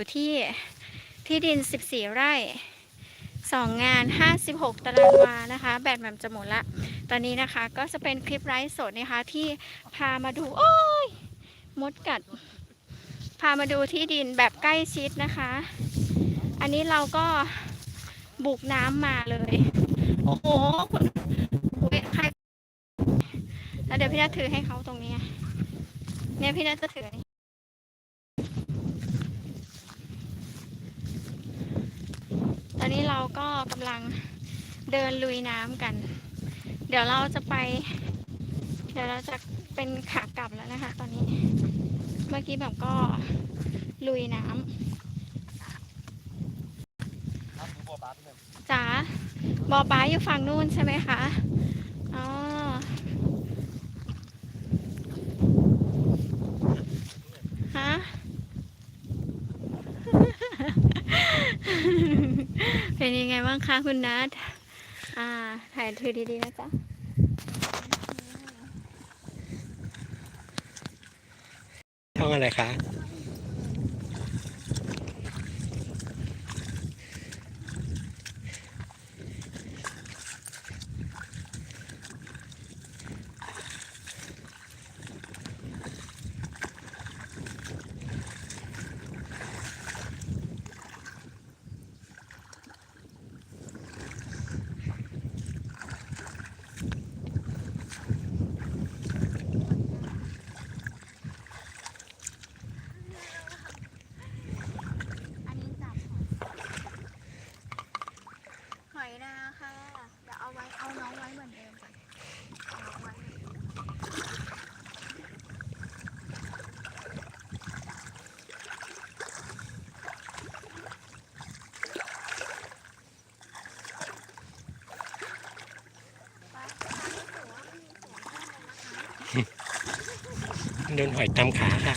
อยู่ที่ที่ดิน 14 ไร่ 2 งาน 56 ตารางวานะคะ แบตแหม่มจะหมดละ ตอนนี้นะคะก็จะเป็นคลิปไลฟ์สดนะคะที่พามาดู โอ้ย มดกัด พามาดูที่ดินแบบใกล้ชิดนะคะ อันนี้เราก็บุกน้ำมาเลย โอ้โหคุณใครแล้วเดี๋ยวพี่นัทถือให้เขาตรงนี้ เนี่ยพี่นัทจะถือนี่ ตอนนี้เราก็กำลังเดินลุยน้ำกัน เดี๋ยวเราจะไป เดี๋ยวเราจะเป็นขากลับแล้วนะคะ ตอนนี้ เมื่อกี้แบบก็ลุยน้ำจ๋าบอป้าอยู่ฝั่งนู้นใช่ไหมคะ อ๋อ ฮะ เป็นยังไงบ้างคะคุณนัทอ่า ถ่ายถือดีๆนะจ๊ะช่องอะไรคะ อันนี้จับหอยนาค่ะ เดี๋ยวเอาไว้ เอาน้องไว้เหมือนเดิมก่อนเอาน้องไว้เหมือนเดิมไป โดนหอยตำขาค่ะ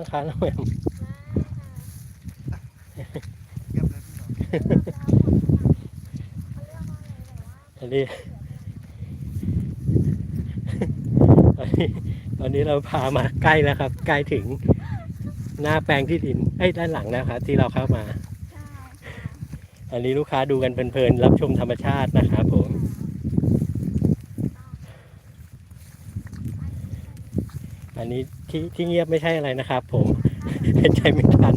บ้างคะน้องแหม่มเยี่ยมเลยพี่หน่อยอันนี้ตอนนี้ตอนนี้เราพามาใกล้แล้วครับ ใกล้ถึงหน้าแปลงที่ดินไอ้ยด้านหลังนะครับ ที่เราเข้ามา อันนี้ลูกค้าดูกันเพลินๆรับชมธรรมชาตินะครับผม อันนี้ ที่ที่เงียบไม่ใช่อะไรนะครับ ผมเป็นใจไม่ทัน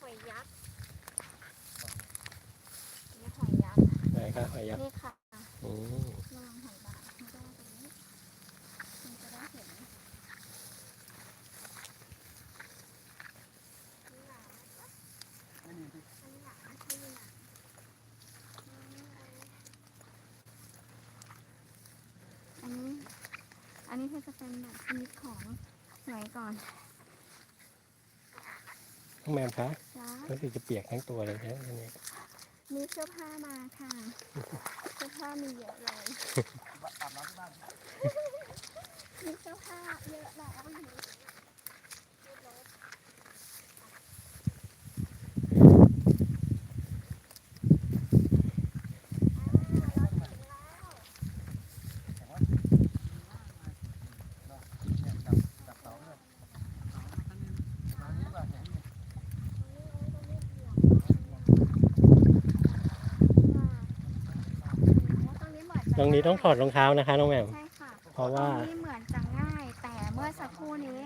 หอยยักษ์นี่หอยยักษ์ ไหนครับหอยยักษ์ นี่ค่ะ อืม ระวังหอยบาดไม่ได้ตรงนี้มันจะได้เห็นนี่หนาอันนี้หนาไม่มีหนาอันนี้ อันนี้ ก็จะเป็นแบบชนิดของสมัยก่อนน้องแมมคะจ้ารู้สึกจะเปียกทั้งตัวเลยนะอันนี้มีเสื้อผ้ามาค่ะ เสื้อผ้ามีเยอะเลยอาบน้ำที่บ้านมีเสื้อผ้าเยอะแล้วอยู่ในรถ เนี่ยจับจับเสาเลยตอนนี้ว่าเห็นอยู่ ต รงนี้ต้องถอดรองเท้านะคะน้องแมมใช่ค่ะเพราะว่า ตรงนี้เหมือนจะง่าย แต่เมื่อสักครู่นี้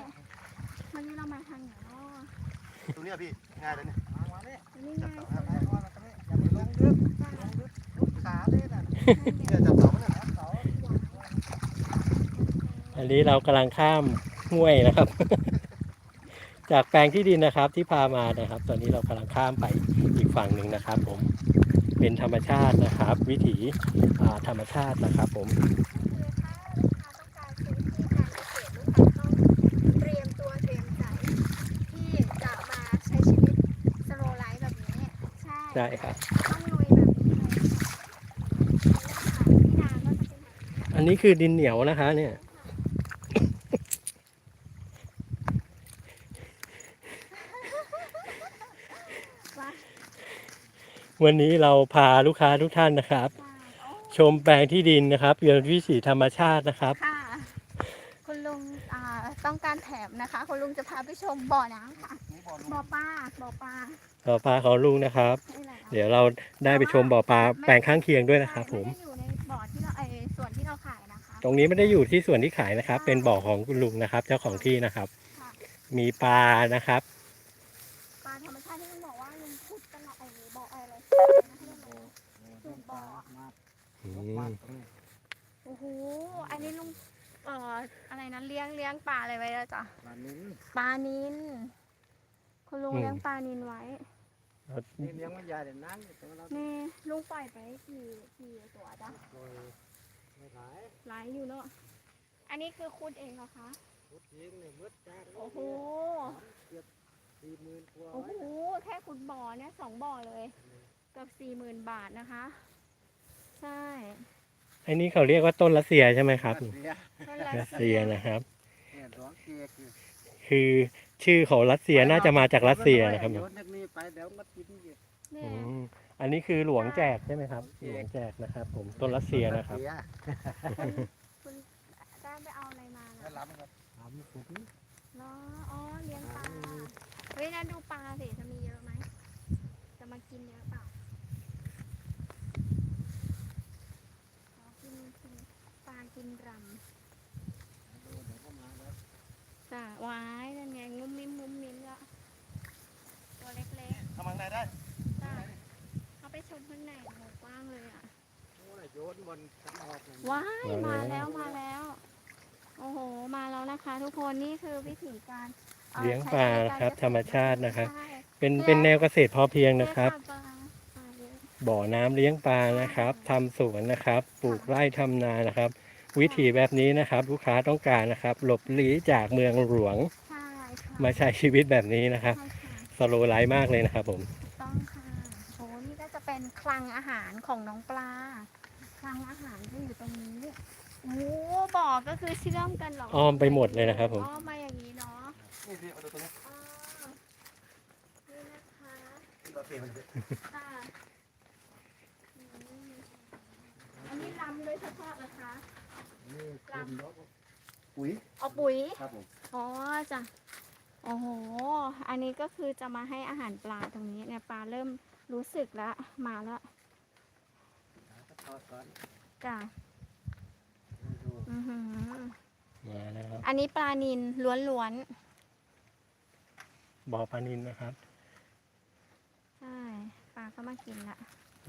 เมื่อกี้เรามาทางไหนเนาะตรงเนี้ยพี่ง่ายเลยเนี่ยมาเนี่ยอันนี้จับง่ายเสาสุดให้แล้วว่าตรงนี้อย่าไปลงลึกลงลึกลุกขาเลยน่ะเนี่ยจับเสาเนี่ยจับเสาอันนี้เรากำลังข้ามห้วยนะครับ จากแปลงที่ดินนะครับที่พามานะครับ ตอนนี้เรากำลังข้ามไปอีกฝั่งหนึ่งนะครับ ผม เป็นธรรมชาตินะครับ วิถีอ่าธรรมชาตินะครับผมคือถ้าลูกค้าต้องการซื้อที่การเกษตรลูกค้าต้องเตรียมตัวเตรียมใจที่จะมาใช้ชีวิตสโลไลฟ์แบบนี้ใช่ได้ครับต้องลุยแบบนี้เลยค่ะที่นาก็จะเป็นแบบนี้อันนี้คือดินเหนียวนะคะเนี่ย วันนี้เราพาลูกค้าทุกท่านนะครับใช่โอ้ชมแปลงที่ดินนะครับเรียนวิถีธรรมชาตินะครับ ค่ะ คุณลุงอ่าต้องการแถมนะคะ คุณลุงจะพาไปชมบ่อน้ำค่ะนี่บ่อลุงบ่อปลาบ่อปลาบ่อปลาของลุงนะครับใช่แล้วเดี๋ยวเราได้ไปชมบ่อปลาแปลงข้างเคียงด้วยนะครับ ผม ไได้อยู่ในบ่อที่เราไอส่วนที่เราขายนะคะตรงนี้ไม่ได้อยู่ที่ส่วนที่ขายนะครับ เป็นบ่อของคุณลุงนะครับ เจ้าของที่นะครับ ค่ะมีปลานะครับ ปลาธรรมชาติที่ลุงบอกว่าลุงขุดตลอดไอบ่ออะไรคือบ่อ อื มามตรงนี้โอ้โห อันนี้ลุงเอ่ออะไรนะเลี้ยงเลี้ยงปลาอะไรไว้แล้วจ้ะปลานิ้นปลานินคุณลุงเลี้ยงปลานินไว้ นี่เลี้ยงไม่ใหญ่แต่นั้นแต่ว่าเรานี่ลุงปล่อยไปกี่กี่ตัวจ้ะโดยไม่ขายหลายอยู่เนาะ อันนี้คือคุดเองเหรอคะ พุทธิงเนี่ยมืดจ้าโอ้โห สี่หมื่นกว่าโอ้โห แค่ขุดบ่อเนี่ยสองบ่อเลย เกือบสี่หมื่นบาทนะคะ ใช่อันนี้เขาเรียกว่าต้นรัสเซียใช่ไหมครับ เสียนั่นรัสเซียนะครับ เนี่ยร้องเกียร์คือคือชื่อของรัสเซียน่าจะมาจากรัสเซียนะครับโยนจากนี้ไปเดี๋ยวมากินอีกเนี่อืยมอันนี้คือหลวงแจกใช่ไหมครับ หลวงแจกนะครับ ผมต้นรัสเซียนะครับเสียคุณได้ไปเอาอะไรมาแล้วนะรับมันก็ถามสุดเนาะอ๋อเลี้ยงปลาเฮ้ยนั่นดูปลาสิจะมีเยอะไหม จะมากินเยอะเปล่าอ๋อกินกินปลากินรำ จ้ะวายนั่นไงงุ้มมิ้มงุ้มมิ้มละตัวเล็กทำมังได้ได้ๆจ้ะเข้าไปชมข้างในโอ้โหกว้างเลยอะโอ้ยโยนบนชั้นออกเลยว้ายมามาแล้แล้ววมาแล้ว โอ้โหมาแล้วนะคะ ทุกคนนี่คือวิธีการอ่อเลี้ยงใช้ปลาในกนะครับเกษตธรรมชาตินะครับ ใช่เป็นเป็นแนวเกษตรพอเพียงนะครับปลาปลาเยอะ บ่อน้ำเลี้ยงปลานะครับทำสวนนะครับ ปลูกไร่ทำนานะครับ วิถีแบบนี้นะครับ ลูกค้าต้องการนะครับ หลบหลีจากเมืองหลวงใช่ค่ะมาใช้ชีวิตแบบนี้นะครับ ใช่ค่ะ สโลไลฟ์มากเลยนะครับผมถูกต้องค่ะโอ้นี่ก็จะเป็นคลังอาหารของน้องปลา คลังอาหารที่อยู่ตรงนี้โอ้บ่อก็คือเชื่อมกันเหรออ้อมไปหมดเลยนะครับผม อ้อมมาอย่างนี้เนาะนี่พี่เอาดูตรงนี้อ๋อนี่นะคะเราเปลี่ยนมันสิค่ะอืมอันนี้ลำโดยเฉพาะเหรอคะ นี่คุณนกปุ๋ยเอาปุ๋ย ครับผมอ๋อจ้ะ โอ้โห อันนี้ก็คือจะมาให้อาหารปลาตรงนี้เนี่ยปลาเริ่มรู้สึกแล้วมาแล้วทอดก่อนจ้ะดูอือหือมาแล้วครับ อันนี้ปลานินล้วนบ่อปลานินนะครับๆใช่ปลาก็มากินละ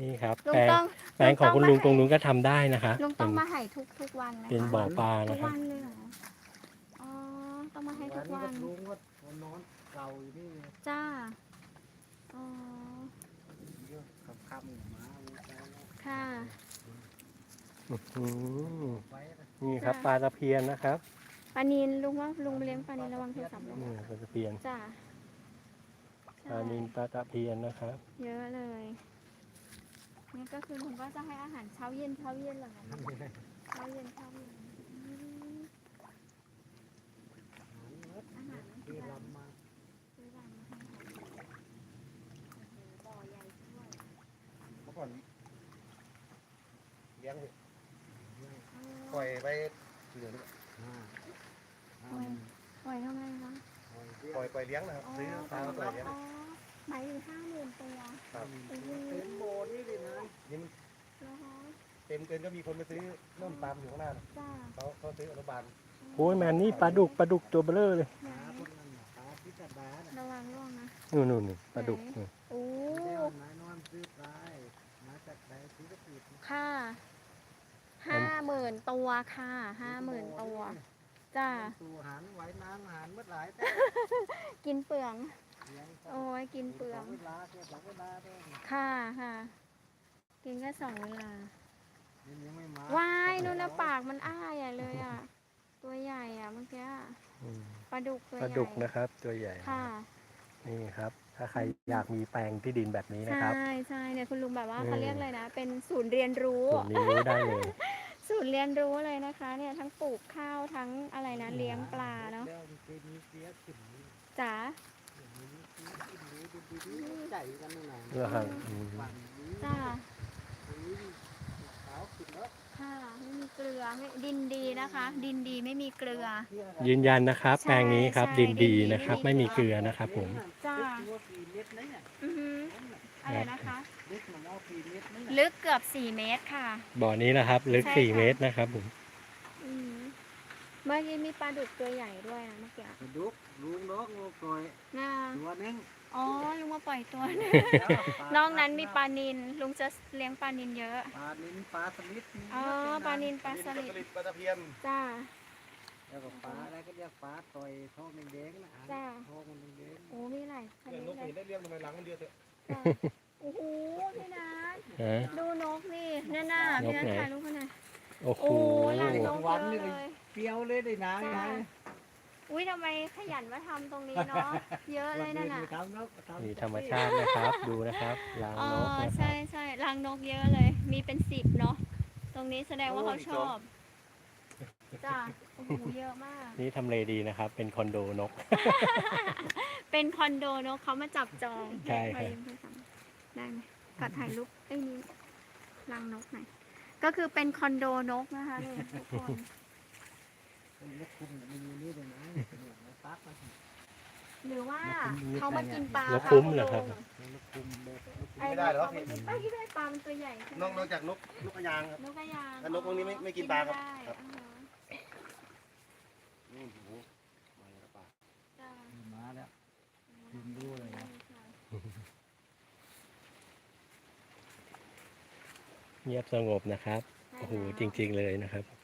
นี่ครับลุงแปลงต้องแปลงของคุณลุงตรงมานู้นก็ทำได้นะคะให้ลุงต้องเป็นมาให้ทุกทุกๆวันไหมเป็นคะบ่อปลาทุนะกครับ วันเลยเหรออ๋อต้องมาให้ทุกวัวันนี้ก็ลุงก็มันนอนเก่าอยู่นี่จ้าอ๋อเยอะขับคำๆมาเลยไปแล้วค่ะ อื้อหือไว้นะนี่ครับปลาตะเพียนนะครับปลานินลุงว่าลุงเลี้ยงปลานินระวังโทรศัพท์ลงนี่ปลาตะเพียนจ้าปลานินปลาตะเพียนนะครับ เยอะเลย นี่ก็คือลุงก็จะให้อาหารเช้าเย็นเช้าเย็นเหรอคะเช้าเย็นเช้าเย็นอืมอาหารคือลำมาซื้อรังมาให้เขาโอ้โหบ่อใหญ่ด้วยเมื่อก่อนเลี้ยงสิอ๋อปล่อยไปเหลือนี่อ่าอ่าปล่อยทำไมคะปล่อยปล่อยเลี้ยงนะครับอ๋อซื้อปลามาปล่อยเลี้ยงอ๋อ หมายถึงห้าหมื่นตัวครับโอ้โหเต็มโบนี่เลยนะนี่มันแล้วฮะเต็มเกินก็มีคนมาซื้อน่มตามอยู่ข้างหน้าน่ะจ้าเขาเขาซื้ออนุบาลโอ้ยแมนนี่ปลาดุกปลาดุกตัวเบลอเลยไหนปลาพวกนั้นน่ะปลาพิจารณาน่ะระวังร่วงนะ นู่นนู่นนู่นปลาดุกนู่นโอ้ไม่ได้เอาไม้นอนซื้อปลามาจากไหนซื้อกระปิดค่ะห้าหมื่นตัวค่ะห้าหมื่นตัว จ้า สู่อาหารไหวน้ำอาหารเมื่อหลายแต่กินเปลือง เลี้ยงโอ้ยกินเปลือง สเวลาแค่สองเวลาด้วยค่ะค่ะ กินแค่สองเวลานี่ยังไม่มาว้ายนู่นนะปากมันอ้าใหญ่เลยอะ ตัวใหญ่อะเมื่อกี้อืมปลาดุกตัวปใหลาญ่ดุกนะครับ ตัวใหญ่ค่ะนี่ครับ ถ้าใครอยากมีแปลงที่ดินแบบนี้นะใช่ครับใช่เนี่ยคุณลุงแบบว่าอืมเขาเรียกอะไรนะ เป็นศูนย์เรียนรู้ ส่วนนี้รู้ได้เลย ศูนย์เรียนรู้เลยนะคะเนี่ยทั้งปลูกข้าวทั้งอะไรนะเลี้ยงปลาเนาะแล้วมันเคยมีเสียขึ้นมีจ๋ามี เสียขึ้นมีดีดีๆใจกันนั่นน่ะเหรอครับอืมจ้าค่ะ ไม่มีเกลือไม่ดินดีนะคะ ดินดีไม่มีเกลือ ยืนยันนะครับ แปลงนี้ครับ ดินดีนะครับ ไม่มีเกลือนะครับ ผม จ้าอือหือะไรนะคะล็กมันเอากี่เม็ดนะเนี่ยลึกเกือบ 4 เมตรค่ะ บ่อนี้นะครับ ลึกสี่เมตรนะครับผม เมื่อกี้มีปลาดุกตัวใหญ่ด้วยนะเมื่อกี้กระดุกลุงนกงูกลอยน่าตัวหนึงอ๋อลุงมาปล่อยตัวหนึงนอกนั้นมีปลานินลุงจะเลี้ยงปลานินเยอะปลานินปลาสลิดมีอ๋อปลานินปลาสลิดปลาตะเพียนจ้าแล้วก็ปลาอะไรก็เรียกปลาต่อยท้องแดงๆนะจ้าท้องมันแดงโอ้มีหลายชๆนิดนกเลยเห็นได้เรียกทำไมหลังมันเดียวเถอะจ้าโอ้โหพี่นัทฮะดูนกนี่นั่นน่ะนพี่กนัทไหนถ่ายรูปให้หน่อยโอ้โหโอ้ยรังนกเยอะเลย เปรี้ยวเลยได้นานจ้าไงอุ้ยทำไมขยันมาทำตรงนี้เนาะ เยอะเลยนั่นน่ะ ทำนกทำมีธรรมชาตินะครับ ดูนะครับรางอ๋อนกนะครัใช่บใช่รังนกเยอะเลย มีเป็นสิบเนาะ ตรงนี้แสดงว่าเขาชอบ จ้าโอ้โหเยอะมาก นี่ทำเลดีนะครับ เป็นคอนโดนก เป็นคอนโดนกเขามาจับจองใช่ครับขอยืมโทรศัพท์ได้ไหมขอถ่ายรูปไอ้นี้รังนกหน่อย ก็คือเป็นคอนโดนกนะคะเนี่ยทุกคน นกคุมมันมีนี่เลยนะเนี่ยมันปักมันหรือว่าเขามากินปลานกคุ้มเหรอครับนกคุมแบบนกคุมไอ้ไม่ได้หรอกเขามากินปลาที่ได้ปลามันตัวใหญ่ใช่ไหมนอกนอกจากนกนกกระยางครับ นกกระยางแล้วนกพวกนี้ไม่ไม่กินปลาครับไม่ได้ครับ อ่าฮะนี่โหมาแล้วปลาจ้ามาแล้วกินดูเลยนะเงียบสงบนะครับโอ้โห จริง ๆ เลยนะครับค่ะ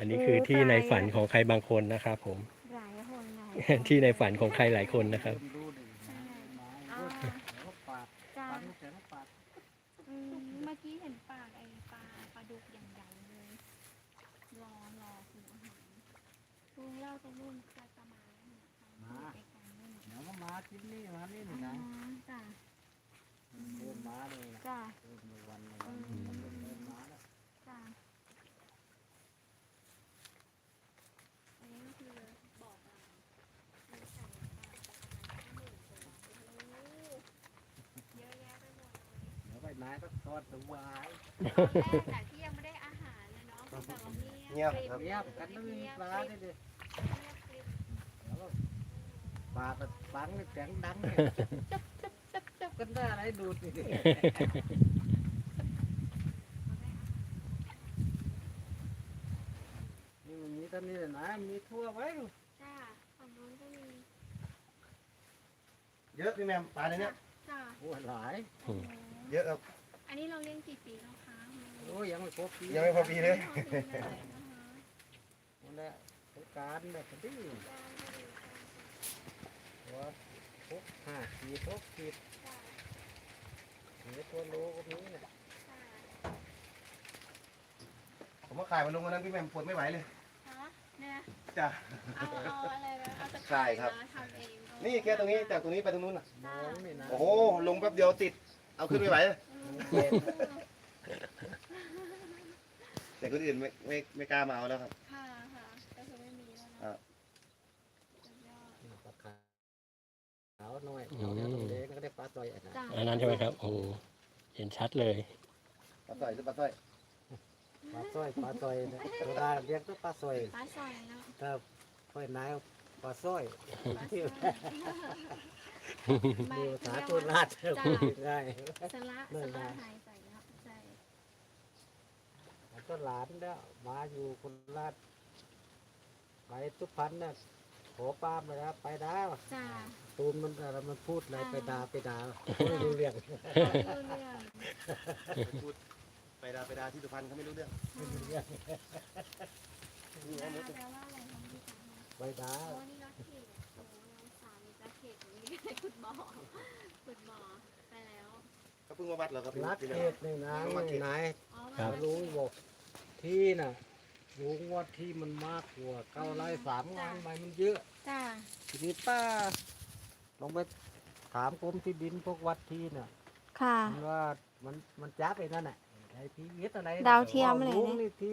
อันนี้คือที่ในฝันของใครบางคนนะครับผม หลายคนหลายคนที่ในฝันของใครหลายคนนะครับ อ่าจ้าอืมเมื่อกี้เห็นปากไอ้ปลาปลาดุกอย่างใหญ่เลย รอรอกินอาหารลุงเล่าตรงนู้นจะประมาณนั้นน่ะมาไปกันนู่นน่ะมาที่นี่มานี่หนึ่งนะจ้าเมาเลยจ้า นแรกอะที่ยังไม่ได้อาหารนะเนาะคือแบบว่าเงียบเงียบครับเงียบกันต้องมีปลาได้ดิแล้วก็ปลาก็ฟังเสียงดังเนี่ยจับจับจับจับกันได้อะไรดูดนี่นี่มันมีตอนนี้นะมีทั่วไว้จ้าฝั่งนู้นก็มีเยอะพี่แมมปลาในเนี้ยจ้าโอ้หลายโอ้โหเยอะครับ อันนี้เราเลี้ยงกี่ปีแล้วคะโอ้ยังไม่ครบปียังไม่พอปีเลยไม่พอปีเลยนะคะนั่นแหละสงกรารแบบนี้หัวหกห้าขีดหกขีดจ้าเหนือตัวโลก็มีเนี่ยจ้าผมว่าขายมันลงวันนั้นพี่แมมปวดไม่ไหวเลยฮะเนี่ยจ้ะเอาเอาอะไรนะเอาตะใช่ครับมาทำเองนี่แค่ตรงนี้จากตรงนี้ไปตรงนู้นน่ะมองไม่นานโอ้โหลงแป๊บเดียวติด เอาขึ้นไม่ไหวเลยอืม แต่คนอื่นไม่ไม่ไม่กล้ามาเอาแล้วครับ ค่ะค่ะก็คือไม่มีแล้วครันะบสุดยอดปลาขาวน้อยเอาแล้วตัวเล็กก็ได้ปลาต่อยอันนั้นจ้าอันนั้นใช่ไหมครับ โอ้เห็นชัดเลย ปลาสร้อยหรือปลาสร้อยปลาสร้อยปลาต่อยเนี่ยตัวดาเรียกตัวปลาสร้อยปลาซอยเนาะถ้าค่อยนายปลาสร้อยปลาซอยไม่ ดูเรีสายกตัวว่าราดจ้าง่ายสละเลิสกได้ละหายใส่เนาะใช่แล้วก็หลานแล้วมาอยู่คนราดไปทุกพันเนี่ยขอป้าไปแล้วไปดาวจ้าตูนมันอะไรมันพูดอะไรไปดาไปดาไม่รู้เรื่องรู้เรื่องพูดไปดาไปดาที่สุพรรณเขาไม่รู้เรื่องไม่รู้เรื่องนี่จ้านะแปลว่าอะไรคะพี่จ๋าไปดา ขตนี่ขุดบ่อขุดบ่อไปแล้วเขาเพิ่งมาวัดเหรอครับพี่รัดพี่แมเทมศนี่นะรัดเทศนายอ๋อครัมาบรู้บอกที่น่ะรู้ว่าที่มันมากกว่าเก้าไร่สามงานใบมันเยอะจ้าทีนี้ป้าลองไปถามกรมที่ดินพวกวัดที่น่ะค่ะ มันว่ามันมันจับไอ้นั่นน่ะไอ้พีเอสอะไรน่ะดาวเทียมอะไรลุงเนี่ยนี่ที่